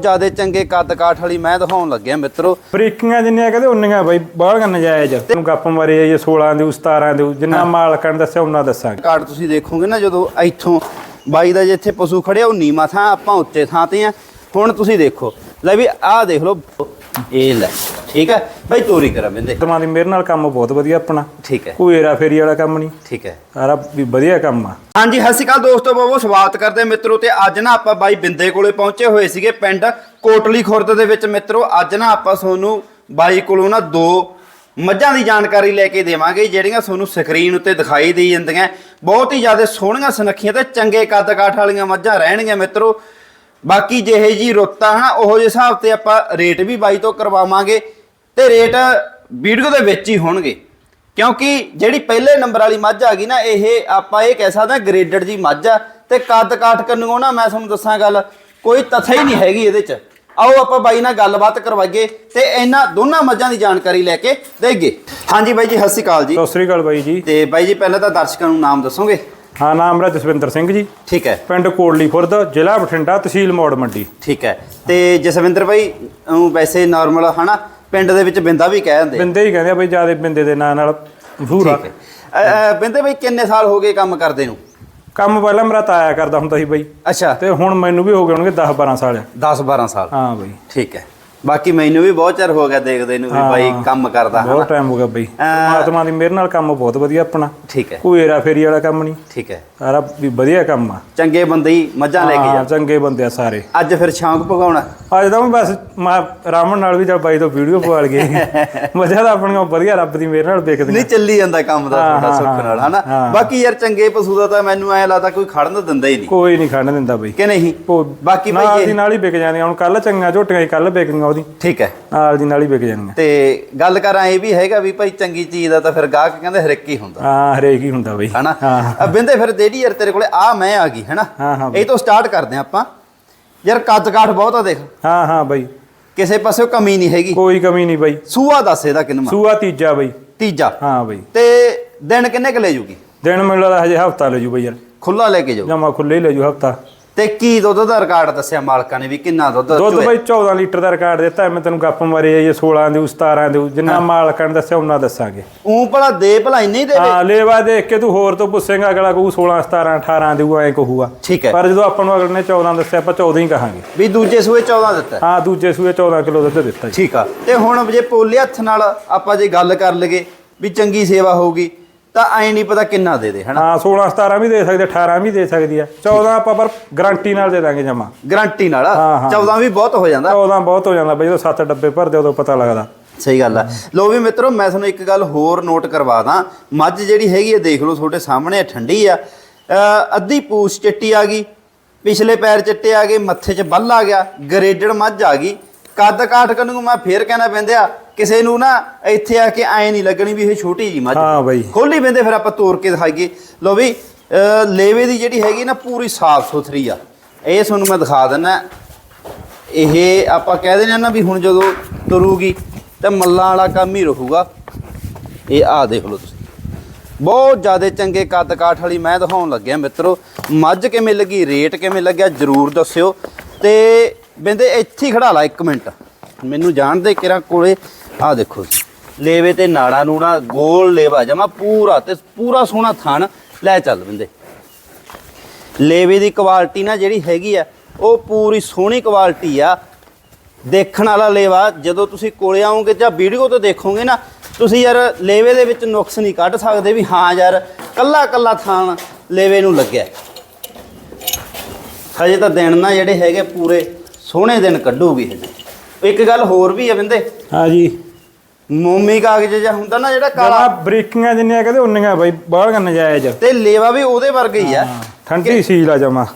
ਜ਼ਿਆਦਾ ਚੰਗੇ ਕੱਦ ਕਾਠ ਵਾਲੀ ਮੈਂ ਦਿਖਾਉਣ ਲੱਗਿਆ ਮਿੱਤਰੋ। ਬਰੀਕੀਆਂ ਜਿੰਨੀਆਂ ਕਹਿੰਦੇ ਉਨੀਆਂ ਬਾਈ ਬਾਹਲੀਆਂ ਨਜਾਇਜ਼ ਤੈਨੂੰ ਗੱਪ ਮਾਰੇ ਇਹ 16 ਦੇ 17 ਦੇ ਜਿੰਨਾ ਮਾਲਕਾਂ ਨੇ ਦੱਸਿਆ ਉਹਨਾਂ ਦੱਸਾਂਗੇ। ਕਾਰਡ ਤੁਸੀਂ ਦੇਖੋਗੇ ਨਾ ਜਦੋਂ ਇੱਥੋਂ ਬਾਈ ਦਾ ਜਿੱਥੇ ਪਸ਼ੂ ਖੜਿਆ ਉਹ ਨੀਵਾਂ ਥਾਂ ਆਪਾਂ ਉੱਚੇ ਥਾਂ ਤੇ ਆ। ਹੁਣ ਤੁਸੀਂ ਦੇਖੋ ਲੈ ਵੀ ਆਹ ਦੇਖ ਲਓ। ਇਹ ਲੈ। ਠੀਕ ਹੈ? ਬਾਈ ਤੋਰੀ ਕਰਾਂ ਬਿੰਦੇ ਦੀ ਮੇਰੇ ਨਾਲ ਕੰਮ ਬਹੁਤ ਵਧੀਆ ਆਪਣਾ। ਠੀਕ ਹੈ। ਕੋਈ ਏਰਾ ਫੇਰੀ ਵਾਲਾ ਕੰਮ ਨਹੀਂ। ਠੀਕ ਹੈ। ਸਾਰਾ ਵੀ ਵਧੀਆ ਕੰਮ ਆ। ਹਾਂਜੀ ਸਤਿ ਸ਼੍ਰੀ ਅਕਾਲ ਦੋਸਤੋ ਬਹੁਤ ਸਵਾਗਤ ਕਰਦੇ ਮਿੱਤਰੋ ਤੇ ਅੱਜ ਨਾ ਆਪਾਂ ਬਾਈ ਬਿੰਦੇ ਕੋਲੇ ਪਹੁੰਚੇ ਹੋਏ ਸੀਗੇ ਪਿੰਡ ਕੋਟਲੀ ਖੁਰਦ ਦੇ ਵਿੱਚ। ਮਿੱਤਰੋ ਅੱਜ ਨਾ ਆਪਾਂ ਤੁਹਾਨੂੰ ਬਾਈ ਕੋਲੋਂ ਨਾ ਦੋ ਮੱਝਾਂ ਦੀ ਜਾਣਕਾਰੀ ਲੈ ਕੇ ਦੇਵਾਂਗੇ ਜਿਹੜੀਆਂ ਤੁਹਾਨੂੰ ਸਕਰੀਨ ਉੱਤੇ ਦਿਖਾਈ ਦੇ ਜਾਂਦੀਆਂ। ਬਹੁਤ ਹੀ ਜ਼ਿਆਦਾ ਸੋਹਣੀਆਂ ਸੁਨੱਖੀਆਂ ਤੇ ਚੰਗੇ ਕੱਦ ਕਾਠ ਵਾਲੀਆਂ ਮੱਝਾਂ ਰਹਿਣਗੀਆਂ ਮਿੱਤਰੋ। ਬਾਕੀ ਜਿਹੇ ਜੀ ਰੁੱਤਾਂ ਹਨ ਉਹੋ ਜਿਹੇ ਹਿਸਾਬ ਤੇ ਆਪਾਂ ਰੇਟ ਵੀ ਬਾਈ ਤੋਂ ਕਰਵਾਵਾਂਗੇ। ਤੇ ਰੇਟ ਵੀਡੀਓ ਦੇ ਵਿੱਚ ਹੀ ਹੋਣਗੇ। ਕਿਉਂਕਿ ਜਿਹੜੀ ਪਹਿਲੇ ਨੰਬਰ ਵਾਲੀ ਮੱਝ ਆ ਗਈ ਨਾ ਇਹ ਆਪਾਂ ਇਹ ਕਹਿ ਸਕਦੇ ਹਾਂ ਗ੍ਰੇਡਡ ਜੀ ਮੱਝ ਆ ਤੇ ਕੱਦ ਕਾਠ ਕੰਨੂ ਨਾ ਮੈਂ ਤੁਹਾਨੂੰ ਦੱਸਾਂ ਗੱਲ ਕੋਈ ਤਥਾ ਹੀ ਨਹੀਂ ਹੈਗੀ ਇਹਦੇ ਚ। ਆਓ ਆਪਾਂ ਬਾਈ ਨਾਲ ਗੱਲਬਾਤ ਕਰਵਾਈਏ ਤੇ ਇਹਨਾਂ ਦੋਨਾਂ ਮੱਝਾਂ ਦੀ ਜਾਣਕਾਰੀ ਲੈ ਕੇ ਦੇਈਏ। ਹਾਂਜੀ ਬਾਈ ਜੀ ਸਤਿ ਸ਼੍ਰੀ ਅਕਾਲ ਜੀ। ਸਤਿ ਸ੍ਰੀ ਅਕਾਲ ਬਾਈ ਜੀ। ਤੇ ਬਾਈ ਜੀ ਪਹਿਲਾਂ ਤਾਂ ਦਰਸ਼ਕਾਂ ਨੂੰ ਨਾਮ ਦੱਸੋਗੇ? ਹਾਂ ਨਾਮ ਮੇਰਾ ਜਸਵਿੰਦਰ ਸਿੰਘ ਜੀ। ਠੀਕ ਹੈ। ਪਿੰਡ ਕੋਟਲੀ ਖੁਰਦ ਜ਼ਿਲ੍ਹਾ ਬਠਿੰਡਾ ਤਹਿਸੀਲ ਮੌੜ ਮੰਡੀ। ਠੀਕ ਹੈ। ਤੇ ਜਸਵਿੰਦਰ ਬਾਈ ਵੈਸੇ ਨਾਰਮਲ ਹਨਾ? ਪਿੰਡ ਦੇ ਵਿੱਚ ਬਿੰਦਾ ਵੀ ਕਹਿ ਦਿੰਦੇ ਬਿੰਦੇ ਹੀ ਕਹਿੰਦੇ ਆ ਬਈ ਜਿਆਦੇ ਬਿੰਦੇ ਦੇ ਨਾਂ ਨਾਲ ਮਸ਼ਹੂਰ ਆ। ਬਿੰਦੇ ਬਾਈ ਕਿੰਨੇ ਸਾਲ ਹੋ ਗਏ ਕੰਮ ਕਰਦੇ ਨੂੰ? ਕੰਮ ਪਹਿਲਾਂ ਮੇਰਾ ਤਾਇਆ ਕਰਦਾ ਹੁੰਦਾ ਸੀ ਬਈ। ਅੱਛਾ। ਤੇ ਹੁਣ ਮੈਨੂੰ ਵੀ ਹੋ ਗਏ ਹੋਣਗੇ 10 12 ਸਾਲ। 10 12 ਸਾਲ। ਹਾਂ ਬਈ। ਠੀਕ ਹੈ। ਬਾਕੀ ਮੈਨੂੰ ਵੀ ਬਹੁਤ ਚਿਰ ਹੋ ਗਿਆ ਦੇਖਦੇ ਨੂੰ ਵੀ ਹਾਂ। ਬਾਈ ਕੰਮ ਕਰਦਾ ਹਨਾ? ਬਹੁਤ ਟਾਈਮ ਹੋ ਗਿਆ ਬਈ। ਪਰਮਾਤਮਾ ਦੀ ਮਿਹਰ ਨਾਲ ਕੰਮ ਬਹੁਤ ਵਧੀਆ ਆਪਣਾ। ਠੀਕ ਹੈ। ਕੋਈ ਏਰਾ ਫੇਰੀ ਵਾਲਾ ਕੰਮ ਨਹੀਂ। ਠੀਕ ਹੈ। ਸਾਰਾ ਵੀ ਵਧੀਆ ਕੰਮ ਆ। ਚੰਗੇ ਬੰਦੇ ਹੀ ਮੱਝਾਂ ਲੈ ਕੇ ਹਾਂ ਜਾ। ਚੰਗੇ ਬੰਦੇ ਆ ਸਾਰੇ। ਅੱਜ ਫਿਰ ਸ਼ੌਂਕ ਪਗਾਉਣਾ ਅੱਜ ਤਾਂ ਮੈਂ ਬਸ ਮੈਂ ਰਾਮਨ ਨਾਲ ਵੀ ਜਦ ਬਾਈ ਤੋਂ ਵੀਡੀਓ ਪਵਾਲ ਗਏ ਮਜ਼ਾ ਤਾਂ ਆਪਣੀਆਂ ਵਧੀਆ ਰੱਬ ਦੀ ਮਿਹਰ ਨਾਲ ਵੇਖਦੇ ਨਹੀਂ ਚੱਲੀ ਜਾਂਦਾ ਕੰਮ ਦਾ ਹਾਂ, ਤੁਹਾਡਾ ਹਾਂ, ਸੁੱਖ ਨਾਲ ਹਾਂ, ਹਨਾ? ਹਾਂ। ਬਾਕੀ ਯਾਰ ਚੰਗੇ ਪਸ਼ੂ ਦਾ ਤਾਂ ਮੈਨੂੰ ਐ ਲੱਗਦਾ ਕੋਈ ਖੜਨ ਦਿੰਦਾ ਹੀ ਨਹੀਂ। ਕੋਈ ਨਹੀਂ ਖੜਨ ਦਿੰਦਾ ਬਈ। ਕਿ ਨਹੀਂ? ਬਾਕੀ ਬਾਈ ਨਾਲ ਹੀ ਵਿਕ ਜਾਂਦੀਆਂ। ਹੁਣ ਕੱਲ ਚੰਗੀਆਂ ਝੋਟੀਆਂ ਹੀ ਕੱਲ ਵਿਕ ਗਈਆਂ ਉਹਦੀ। ਠੀਕ ਹੈ। ਨਾਲ ਦੀ ਨਾਲ ਹੀ ਵਿਕ ਜਾਣਗੀਆਂ ਤੇ ਗੱਲ ਕਰਾਂ ਇਹ ਵੀ ਹੈਗਾ ਵੀ ਭਾਈ ਚੰਗੀ ਚੀਜ਼ ਦਾ ਤਾਂ ਫਿਰ ਗਾਹਕ ਕਹਿੰਦੇ ਹਰ ਇੱਕ ਹੀ ਹੁੰਦਾ। ਹਾਂ ਹਰੇਕ ਹੀ ਹੁੰਦਾ ਬਈ। ਹਨਾ? ਹਾਂ। ਆ ਬਿੰਦੇ ਫਿਰ ਦੇੜੀ ਯਾਰ ਤੇਰੇ ਕੋਲੇ ਆ ਮੈਂ ਆ ਗਈ ਹੈਨਾ? ਹਾਂ, ਹਾਂ ਇਹ ਤੋਂ ਸਟਾਰਟ ਕਰਦੇ ਹਾਂ ਆਪਾਂ। ਯਾਰ ਕੱਦ ਕਾਠ ਬਹੁਤ ਆ ਦੇਖ। ਹਾਂ ਹਾਂ ਬਈ। ਕਿਸੇ ਪਾਸੇ ਕਮੀ ਨਹੀਂ ਹੈਗੀ। ਕੋਈ ਕਮੀ ਨਹੀਂ ਬਈ। ਸੂਆ ਦੱਸ ਇਹਦਾ ਕਿੰਨਾ? ਸੂਆ ਤੀਜਾ ਬਈ। ਤੀਜਾ। ਹਾਂ ਬਈ। ਤੇ ਦਿਨ ਕਿੰਨੇ ਕ ਲੈ ਜੂਗੀ? ਦਿਨ ਮੈਨੂੰ ਲੱਗਦਾ ਹਜੇ ਹਫਤਾ ਲੈ ਜੂ ਬਈ ਯਾਰ। ਖੁੱਲਾ ਲੈ ਕੇ ਜਾਊ। ਜਮਾ ਖੁੱਲੇ ਹੀ ਲੈ ਜੂ ਹਫਤਾ। ਤੇ ਕੀ ਦੁੱਧ ਦਾ ਰਿਕਾਰਡ ਦੱਸਿਆ ਮਾਲਕਾਂ ਨੇ ਵੀ ਕਿੰਨਾ ਦੁੱਧ ਦੁੱਧ? ਬਈ 14 ਲੀਟਰ ਦਾ ਰਿਕਾਰਡ ਦਿੱਤਾ ਮੈਂ ਤੈਨੂੰ ਗੱਪ ਮਾਰੇ ਇਹ 16 ਦੇ 17 ਦੇ ਜਿੰਨਾ ਮਾਲਕਾਂ ਨੇ ਦੱਸਿਆ ਉਹਨਾਂ ਦੱਸਾਂਗੇ। ਊਂ ਭਲਾ ਦੇ ਭਲਾ ਇੰਨੇ ਦੇਵੇ ਹਾਂ ਲੇਵਾ ਦੇਖ ਕੇ ਤੂੰ ਹੋਰ ਤੋਂ ਪੁੱਛੇਗਾ ਅਗਲਾ ਕਹੂ 16 17 18 ਦੇਊ ਐ ਕਹੂਗਾ। ਠੀਕ ਹੈ। ਪਰ ਜਦੋਂ ਆਪਾਂ ਨੂੰ ਅਗਲੇ ਨੇ 14 ਦੱਸਿਆ ਆਪਾਂ 14 ਹੀ ਕਹਾਂਗੇ। ਵੀ ਦੂਜੇ ਸੂਏ 14 ਦਿੱਤਾ ਹਾਂ। ਦੂਜੇ ਸੂਏ 14 ਕਿਲੋ ਦੁੱਧ ਦਿੱਤਾ ਠੀਕ ਆ। ਤੇ ਹੁਣ ਜੇ ਪੋਲੇ ਹੱਥ ਨਾਲ ਆਪਾਂ ਜੇ ਗੱਲ ਕਰ ਲਗੇ ਵੀ ਚੰਗੀ ਸੇਵਾ ਹੋਊਗੀ ਤਾਂ ਐ ਨਹੀਂ ਪਤਾ ਕਿੰਨਾ ਦੇ ਦੇ ਹਨਾ? ਹਾਂ 16 17 ਵੀ ਦੇ ਸਕਦੇ 18 ਵੀ ਦੇ ਸਕਦੀ ਆ। 14 ਆਪਾਂ ਪਰ ਗਾਰੰਟੀ ਨਾਲ ਦੇ ਦਾਂਗੇ ਜਮਾ। ਗਰੰਟੀ ਨਾਲ? ਹਾਂ, ਹਾਂ। 14 ਵੀ ਬਹੁਤ ਹੋ ਜਾਂਦਾ। 14 ਬਹੁਤ ਹੋ ਜਾਂਦਾ ਬਈ ਜਦੋਂ 7 ਡੱਬੇ ਭਰਦੇ ਉਦੋਂ ਪਤਾ ਲੱਗਦਾ। ਸਹੀ ਗੱਲ ਆ। ਲੋ ਵੀ ਮਿੱਤਰੋ ਮੈਂ ਤੁਹਾਨੂੰ ਇੱਕ ਗੱਲ ਹੋਰ ਨੋਟ ਕਰਵਾ ਦਾਂ। ਮੱਝ ਜਿਹੜੀ ਹੈਗੀ ਹੈ ਦੇਖ ਲਓ ਤੁਹਾਡੇ ਸਾਹਮਣੇ ਠੰਡੀ ਆ। ਅੱਧੀ ਪੂਛ ਚਿੱਟੀ ਆ ਗਈ ਪਿਛਲੇ ਪੈਰ ਚਿੱਟੇ ਆ ਗਏ ਮੱਥੇ 'ਚ ਬੱਲ ਆ ਗਿਆ ਗਰੇਡਡ ਮੱਝ ਆ ਗਈ। ਕੱਦ ਕਾਠ ਕਰਨ ਨੂੰ ਮੈਂ ਫੇਰ ਕਹਿਣਾ ਪੈਂਦਿਆ ਕਿਸੇ ਨੂੰ ਨਾ ਇੱਥੇ ਆ ਕੇ ਐ ਨਹੀਂ ਲੱਗਣੀ ਵੀ ਇਹ ਛੋਟੀ ਜੀ ਮੱਝ। ਹਾਂ ਬਈ। ਖੋਲੀ ਬੰਦੇ ਫਿਰ ਆਪਾਂ ਤੋੜ ਕੇ ਦਿਖਾਈਏ। ਲੋ ਵੀ ਲੇਵੇ ਦੀ ਜਿਹੜੀ ਹੈਗੀ ਨਾ ਪੂਰੀ ਸਾਫ਼ ਸੁਥਰੀ ਆ। ਇਹ ਤੁਹਾਨੂੰ ਮੈਂ ਦਿਖਾ ਦਿੰਦਾ। ਇਹ ਆਪਾਂ ਕਹਿ ਦਿੰਦੇ ਆ ਨਾ ਵੀ ਹੁਣ ਜਦੋਂ ਤੁਰੂਗੀ ਤਾਂ ਮੱਲਾਂ ਵਾਲਾ ਕੰਮ ਹੀ ਰਹੂਗਾ। ਇਹ ਆ ਦੇਖ ਲਓ ਤੁਸੀਂ। ਬਹੁਤ ਜ਼ਿਆਦਾ ਚੰਗੇ ਕੱਦ ਕਾਠ ਵਾਲੀ ਮੈਂ ਦਿਖਾਉਣ ਲੱਗਿਆ ਮਿੱਤਰੋ। ਮੱਝ ਕਿਵੇਂ ਲੱਗੀ ਰੇਟ ਕਿਵੇਂ ਲੱਗਿਆ ਜਰੂਰ ਦੱਸਿਓ। ਤੇ ਬਿੰਦੇ ਇੱਥੇ ਖੜਾ ਲਾ ਇੱਕ ਮਿੰਟ। ਮੈਨੂੰ ਜਾਣਦੇ ਕਿਰਾ ਕੋਲੇ ਆ ਦੇਖੋ ਜੀ। ਲੇਵੇ ਤੇ ਨਾੜਾ ਨੂੜਾ ਗੋਲ ਲੇਵਾ ਜਮਾ ਪੂਰਾ ਤੇ ਪੂਰਾ ਸੋਹਣਾ ਥਣ। ਲੈ ਚੱਲ ਬਿੰਦੇ। ਲੇਵੇ ਦੀ ਕੁਆਲਿਟੀ ਨਾ ਜਿਹੜੀ ਹੈਗੀ ਆ, ਉਹ ਪੂਰੀ ਸੋਹਣੀ ਕੁਆਲਿਟੀ ਆ। ਦੇਖਣ ਵਾਲਾ ਲੇਵਾ, ਜਦੋਂ ਤੁਸੀਂ ਕੋਲੇ ਆਓਗੇ ਜਾਂ ਵੀਡੀਓ ਤੋਂ ਦੇਖੋਗੇ ਨਾ, ਤੁਸੀਂ ਯਾਰ ਲੇਵੇ ਦੇ ਵਿੱਚ ਨੁਕਸ ਨਹੀਂ ਕੱਢ ਸਕਦੇ ਵੀ ਹਾਂ ਯਾਰ ਕੱਲਾ ਕੱਲਾ ਥਾਨ ਲੇਵੇ ਨੂੰ ਲੱਗਿਆ। ਹਜੇ ਤਾਂ ਦਿਨ ਨਾ ਜਿਹੜੇ ਹੈਗੇ ਪੂਰੇ ਸੋਹਣੇ ਦਿਨ ਕੱਢੂਗੀ ਇਹ ਇੱਕ ਗੱਲ ਹੋਰ ਵੀ ਆ ਬਿੰਦੇ। ਹਾਂ ਜੀ ਮੋਮੀ ਕਾਗਜ਼ ਜਿਹਾ ਹੁੰਦਾ ਨਾ ਜਿਹੜਾ ਕਾਲਾ। ਕਾਲਾ ਬਰੀਕੀਆਂ ਜਿੰਨੀਆਂ ਕਹਿੰਦੇ ਉਨੀਆਂ ਬਈ ਬਾਹਲੀਆਂ ਨਜਾਇਜ਼ ਤੇ ਲੇਵਾ ਵੀ ਉਹਦੇ ਵਰਗਾ ਹੀ ਆ। ਠੰਡੀ ਸੀਲ ਆ ਜਮਾ।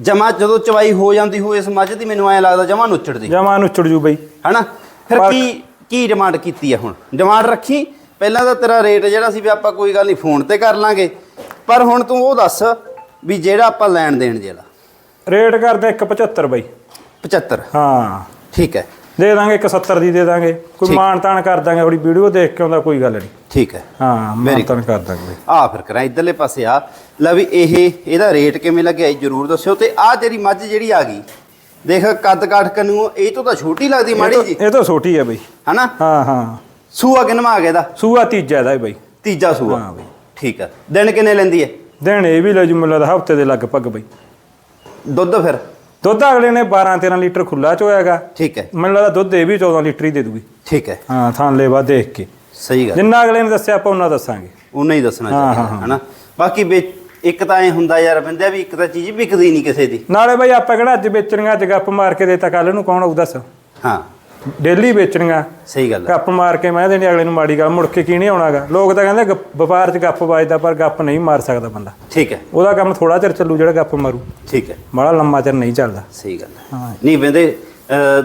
ਜਮਾ ਜਦੋਂ ਚਵਾਈ ਹੋ ਜਾਂਦੀ ਹੋ ਇਸ ਮੱਝ ਦੀ ਮੈਨੂੰ ਐ ਲੱਗਦਾ ਜਮਾ ਨੁੱਚੜਦੀ ਜਮਾ ਨੂੰ ਚੜ ਜੂ ਬਈ। ਹਨਾ? ਫਿਰ ਕੀ ਕੀ ਡਿਮਾਂਡ ਕੀਤੀ ਆ ਹੁਣ? ਡਿਮਾਂਡ ਰੱਖੀ? ਪਹਿਲਾਂ ਤਾਂ ਤੇਰਾ ਰੇਟ ਜਿਹੜਾ ਸੀ ਵੀ ਆਪਾਂ ਕੋਈ ਗੱਲ ਨਹੀਂ ਫੋਨ ਤੇ ਕਰ ਲਾਂਗੇ। ਪਰ ਹੁਣ ਤੂੰ ਉਹ ਦੱਸ ਵੀ ਜਿਹੜਾ ਆਪਾਂ ਲੈਣ ਦੇਣ ਜਿਹੜਾ ਰੇਟ ਕਰਦੇ 175 ਬਈ। 75 ਹਾਂ। ਠੀਕ ਹੈ। ਦੇ ਦਾਂਗੇ 170 ਦੀ ਦੇ ਦਾਂਗੇ। ਕੋਈ। ਮਾਣ ਤਾਣ ਕਰ ਦਾਂਗੇ ਥੋੜੀ ਵੀਡੀਓ ਦੇਖ ਕੇ ਆਉਂਦਾ ਕੋਈ ਗੱਲ ਨਹੀਂ। ਠੀਕ ਹੈ। ਹਾਂ ਮਾਣ ਤਾਣ ਕਰ ਦਾਂਗੇ ਆ ਫਿਰ ਕਰਾਂ ਇਧਰਲੇ ਪਾਸੇ ਆ। ਲੈ ਵੀ ਇਹ ਇਹਦਾ ਰੇਟ ਕਿਵੇਂ ਲੱਗਿਆ ਇਹ ਜਰੂਰ ਦੱਸਿਓ। ਤੇ ਆ ਤੇਰੀ ਮੱਝ ਜਿਹੜੀ ਆ ਗਈ ਦੇਖ ਕੱਦ ਕਾਠ ਕੰਨੂ ਇਹ ਤੋਂ ਤਾਂ ਛੋਟੀ ਲੱਗਦੀ ਮਾੜੀ ਜੀ। ਇਹ ਤਾਂ ਛੋਟੀ ਆ ਬਈ। ਹਨਾ? ਹਾਂ ਹਾਂ। ਸੂਆ ਕਿੰਨਵਾ ਆ ਗਿਆ ਇਹਦਾ? ਸੂਆ ਤੀਜਾ ਦਾ ਬਈ। ਤੀਜਾ ਸੂਆ। ਹਾਂ ਬਈ। ਠੀਕ ਆ। ਦਿਨ ਕਿੰਨੇ ਲੈਂਦੀ ਹੈ? ਦੇਣ ਇਹ ਵੀ ਲੈ ਜੂ ਮੈਨੂੰ ਲੱਗਦਾ ਹਫ਼ਤੇ ਦੇ ਲਗਭਗ ਬਈ। ਦੁੱਧ ਫਿਰ? ਦੁੱਧ ਅਗਲੇ ਨੇ 12 13 ਲੀਟਰ ਖੁੱਲਾ ਚੋਇਆਗਾ ਠੀਕ ਹੈ। ਮੈਨੂੰ ਲੱਗਦਾ ਦੁੱਧ ਇਹ ਵੀ 14 ਲੀਟਰ ਹੀ ਦੇ ਦੂਗੀ। ਠੀਕ ਹੈ। ਹਾਂ ਥਾਂ ਲੇਵਾ ਦੇਖ ਕੇ। ਸਹੀ ਗੱਲ। ਜਿੰਨਾ ਅਗਲੇ ਨੇ ਦੱਸਿਆ ਆਪਾਂ ਉਹਨਾਂ ਦੱਸਾਂਗੇ। ਉਹਨਾਂ ਹੀ ਦੱਸਣਾ ਚਾਹੀਦਾ। ਹਨਾ? ਬਾਕੀ ਇੱਕ ਤਾਂ ਐ ਹੁੰਦਾ ਯਾਰ ਬੰਦਿਆ ਵੀ ਇੱਕ ਤਾਂ ਚੀਜ਼ ਵਿਕਦੀ ਨਹੀਂ ਕਿਸੇ ਦੀ। ਨਾਲੇ ਬਈ ਆਪਾਂ ਕਿਹੜਾ ਅੱਜ ਵੇਚਣੀਆਂ ਅੱਜ ਗੱਪ ਮਾਰ ਕੇ ਦੇਤਾ ਕੱਲ ਨੂੰ ਕੌਣ ਆਊ ਦੱਸ। ਹਾਂ। ਡੇਲੀ ਵੇਚਣੀਆਂ। ਸਹੀ ਗੱਲ ਹੈ ਗੱਪ ਮਾਰ ਕੇ ਮੈਂ ਦੇਣੀ ਅਗਲੇ ਨੂੰ ਮਾੜੀ ਗੱਲ ਮੁੜ ਕੇ ਕੀ ਨਹੀਂ ਆਉਣਾਗਾ। ਲੋਕ ਤਾਂ ਕਹਿੰਦੇ ਗੱਪ- ਵਪਾਰ 'ਚ ਗੱਪ ਵੱਜਦਾ ਪਰ ਗੱਪ ਨਹੀਂ ਮਾਰ ਸਕਦਾ ਬੰਦਾ। ਠੀਕ ਹੈ। ਉਹਦਾ ਕੰਮ ਥੋੜਾ ਚਿਰ ਚੱਲੂ ਜਿਹੜਾ ਗੱਪ ਮਾਰੂ। ਠੀਕ ਹੈ। ਬੜਾ ਲੰਮਾ ਚਿਰ ਨਹੀਂ ਚੱਲਦਾ। ਸਹੀ ਗੱਲ ਹੈ। ਹਾਂ। ਨਹੀਂ ਬੰਦੇ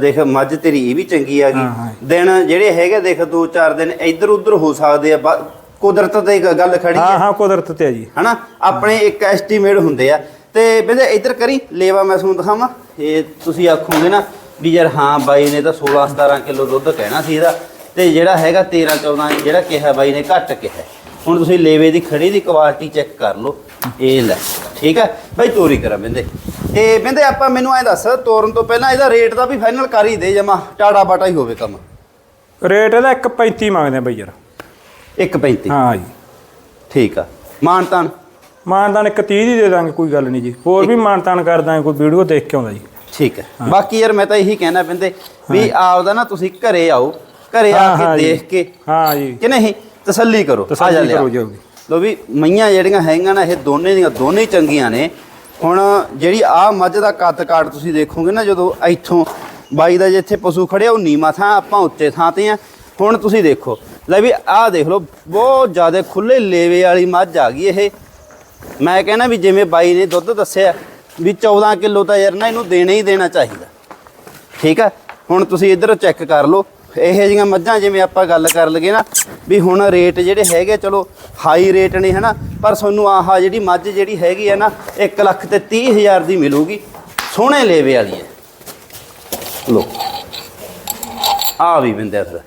ਦੇਖ ਮੱਝ ਤੇਰੀ ਇਹ ਵੀ ਚੰਗੀ ਆ ਹਾਂ, ਹਾਂ। ਗਈ ਦਿਨ ਜਿਹੜੇ ਹੈਗੇ ਦੇਖ ਦੋ ਚਾਰ ਦਿਨ ਇੱਧਰ ਉੱਧਰ ਹੋ ਸਕਦੇ ਆ ਬਾ- ਕੁਦਰਤ ਤੇ ਇੱਕ ਗੱਲ ਖੜੀ ਹਾਂ ਹੈ। ਹਾਂ ਕੁਦਰਤ ਤੇ ਆ ਜੀ। ਹਨਾ? ਆਪਣੇ ਇੱਕ ਐਸਟੀਮੇਟ ਹੁੰਦੇ ਆ। ਤੇ ਬੰਦੇ ਇੱਧਰ ਕਰੀ ਲੇਵਾ ਮੈਂ ਤੁਹਾਨੂੰ ਦਿਖਾਵਾਂ। ਇਹ ਤੁਸੀਂ ਆਖੋਗੇ ਨਾ ਵੀ ਯਾਰ ਹਾਂ ਬਾਈ ਨੇ ਤਾਂ 16 17 ਕਿਲੋ ਦੁੱਧ ਕਹਿਣਾ ਸੀ ਇਹਦਾ ਤੇ ਜਿਹੜਾ ਹੈਗਾ 13 14 ਜਿਹੜਾ ਕਿਹਾ ਬਾਈ ਨੇ ਘੱਟ ਕਿਹਾ। ਹੁਣ ਤੁਸੀਂ ਲੇਵੇ ਦੀ ਖੜੀ ਦੀ ਕੁਆਲਿਟੀ ਚੈੱਕ ਕਰ ਲਓ। ਇਹ ਲੈ ਠੀਕ ਹੈ? ਬਾਈ ਤੋਰੀ ਕਰਾਂ ਬਿੰਦੇ। ਤੇ ਬਿੰਦੇ ਆਪਾਂ ਮੈਨੂੰ ਐ ਦੱਸ ਤੋਰਨ ਤੋਂ ਪਹਿਲਾਂ ਇਹਦਾ ਰੇਟ ਦਾ ਵੀ ਫਾਈਨਲ ਕਰ ਹੀ ਦੇ ਜਮਾ ਟਾੜਾ ਬਾਟਾ ਹੀ ਹੋਵੇ ਕੰਮ। ਰੇਟ ਇਹਦਾ 1.35 ਮੰਗਦੇ ਆ ਬਈ ਯਾਰ। 1.35 ਹਾਂ ਜੀ। ਠੀਕ ਆ। ਮਾਨਤਾਨ? ਮਾਨਤਾਨ ਇੱਕ 30 ਦੀ ਦੇ ਦਾਂਗੇ ਕੋਈ ਗੱਲ ਨਹੀਂ ਜੀ। ਹੋਰ ਵੀ ਮਾਨਤਾਨ ਕਰ ਦਾਂਗੇ ਕੋਈ ਵੀਡੀਓ ਦੇਖ ਕੇ ਆਉਂਦਾ ਜੀ। ਠੀਕ ਹੈ। ਬਾਕੀ ਯਾਰ ਮੈਂ ਤਾਂ ਇਹੀ ਕਹਿਣਾ ਪੈਂਦੇ ਵੀ ਆਪਦਾ ਨਾ ਤੁਸੀਂ ਘਰੇ ਆਓ ਘਰੇ ਆ ਕੇ। ਦੇਖ ਕੇ ਹਾਂ ਜੀ। ਕਿ ਨਹੀਂ ਤਸੱਲੀ ਕਰੋ ਆ ਜਾ ਲਿਆ। ਲੋ ਵੀ ਮਈਆਂ ਜਿਹੜੀਆਂ ਹੈਗੀਆਂ ਨਾ ਇਹ ਦੋਨੇ ਦੀਆਂ ਦੋਨੇ ਚੰਗੀਆਂ ਨੇ। ਹੁਣ ਜਿਹੜੀ ਆ ਮੱਝ ਦਾ ਕੱਦ ਕਾਟ ਤੁਸੀਂ ਦੇਖੋਗੇ ਨਾ ਜਦੋਂ ਇੱਥੋਂ ਬਾਈ ਦਾ ਜਿੱਥੇ ਪਸ਼ੂ ਖੜਿਆ ਉਹ ਨੀਵਾਂ ਥਾਂ ਆਪਾਂ ਉੱਚੇ ਥਾਂ ਤੇ ਆ। ਹੁਣ ਤੁਸੀਂ ਦੇਖੋ ਲੈ ਵੀ ਆਹ ਦੇਖ ਲਓ ਬਹੁਤ ਜ਼ਿਆਦਾ ਖੁੱਲੇ ਲੇਵੇ ਵਾਲੀ ਮੱਝ ਆ ਗਈ ਇਹ। ਮੈਂ ਕਹਿੰਦਾ ਵੀ ਜਿਵੇਂ ਬਾਈ ਨੇ ਦੁੱਧ ਦੱਸਿਆ ਵੀ 14 ਕਿਲੋ ਤਾਂ ਯਾਰ ਨਾ ਇਹਨੂੰ ਦੇਣਾ ਹੀ ਦੇਣਾ ਚਾਹੀਦਾ। ਠੀਕ ਹੈ ਹੁਣ ਤੁਸੀਂ ਇੱਧਰ ਚੈੱਕ ਕਰ ਲਓ। ਇਹੋ ਜਿਹੀਆਂ ਮੱਝਾਂ ਜਿਵੇਂ ਆਪਾਂ ਗੱਲ ਕਰ ਲਗੇ ਨਾ, ਵੀ ਹੁਣ ਰੇਟ ਜਿਹੜੇ ਹੈਗੇ ਚਲੋ ਹਾਈ ਰੇਟ ਨੇ ਹਨਾ, ਪਰ ਤੁਹਾਨੂੰ ਆਹ ਜਿਹੜੀ ਮੱਝ ਜਿਹੜੀ ਹੈਗੀ ਹੈ ਨਾ 1 ਲੱਖ ਤੇ 30 ਹਜ਼ਾਰ ਦੀ ਮਿਲੂਗੀ। ਸੋਹਣੇ ਲੇਵੇ ਵਾਲੀ ਹੈ ਲੋ ਆ ਵੀ ਬਿੰਦਿਆ ਫਿਰ।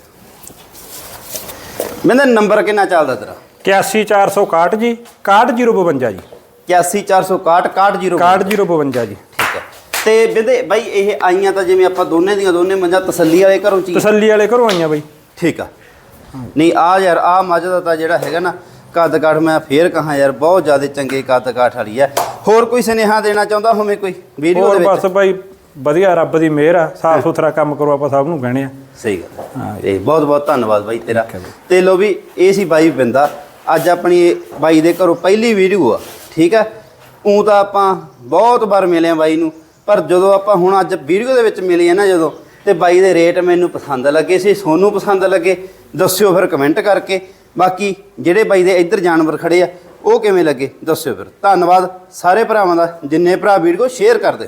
ਬਿੰਦੇ ਨੰਬਰ ਕਿੰਨਾ ਚੱਲਦਾ ਤੇਰਾ? 81461 ਜੀ 61052 ਜੀ। 81461 610 61052 ਜੀ। ਠੀਕ ਹੈ। ਤੇ ਬਿੰਦੇ ਬਾਈ ਇਹ ਆਈਆਂ ਤਾਂ ਜਿਵੇਂ ਆਪਾਂ ਦੋਨੇ ਦੀਆਂ ਦੋਨੇ ਮੱਝਾਂ ਤਸੱਲੀ ਵਾਲੇ ਘਰੋਂ ਚੀ ਤਸੱਲੀ ਵਾਲੇ ਘਰੋਂ ਆਈਆਂ ਬਈ। ਠੀਕ ਆ। ਨਹੀਂ ਆ ਯਾਰ ਆ ਮੱਝ ਦਾ ਤਾਂ ਜਿਹੜਾ ਹੈਗਾ ਨਾ ਕੱਦ ਕਾਠ ਮੈਂ ਫੇਰ ਕਹਾ ਯਾਰ ਬਹੁਤ ਜ਼ਿਆਦਾ ਚੰਗੇ ਕੱਦ ਕਾਠ ਵਾਲੀ ਹੈ ਹੋਰ ਕੋਈ ਸੁਨੇਹਾ ਦੇਣਾ ਚਾਹੁੰਦਾ ਹੋਵੇ ਕੋਈ? ਵੀਡੀਓ ਹੋਰ ਦੇ ਬਸ ਵਿੱਚ ਬਾਈ ਵਧੀਆ ਰੱਬ ਦੀ ਮਿਹਰ ਆ। ਸਾਫ਼ ਸੁਥਰਾ ਕੰਮ ਕਰੋ ਆਪਾਂ ਸਭ ਨੂੰ ਕਹਿਣੇ ਆ। ਸਹੀ ਗੱਲ। ਤੇ ਬਹੁਤ ਬਹੁਤ ਧੰਨਵਾਦ ਬਾਈ ਤੇਰਾ। ਤੇ ਲੋ ਵੀ ਇਹ ਸੀ ਬਾਈ ਬਿੰਦਾ। ਅੱਜ ਆਪਣੀ ਬਾਈ ਦੇ ਘਰੋਂ ਪਹਿਲੀ ਵੀਡੀਓ ਆ। ਠੀਕ ਹੈ? ਉਂ ਤਾਂ ਆਪਾਂ ਬਹੁਤ ਵਾਰ ਮਿਲੇ ਆ ਬਾਈ ਨੂੰ, ਪਰ ਜਦੋਂ ਆਪਾਂ ਹੁਣ ਅੱਜ ਵੀਡੀਓ ਦੇ ਵਿੱਚ ਮਿਲੇ ਆ ਨਾ ਜਦੋਂ, ਤੇ ਬਾਈ ਦੇ ਰੇਟ ਮੈਨੂੰ ਪਸੰਦ ਲੱਗੇ ਸੀ, ਸੋਨੂੰ ਪਸੰਦ ਲੱਗੇ, ਦੱਸਿਓ ਫਿਰ ਕਮੈਂਟ ਕਰਕੇ। ਬਾਕੀ ਜਿਹੜੇ ਬਾਈ ਦੇ ਇੱਧਰ ਜਾਨਵਰ ਖੜੇ ਆ, ਉਹ ਕਿਵੇਂ ਲੱਗੇ? ਦੱਸਿਓ ਫਿਰ। ਧੰਨਵਾਦ ਸਾਰੇ ਭਰਾਵਾਂ ਦਾ, ਜਿੰਨੇ ਭਰਾ ਵੀਡੀਓ ਸ਼ੇਅਰ ਕਰਦੇ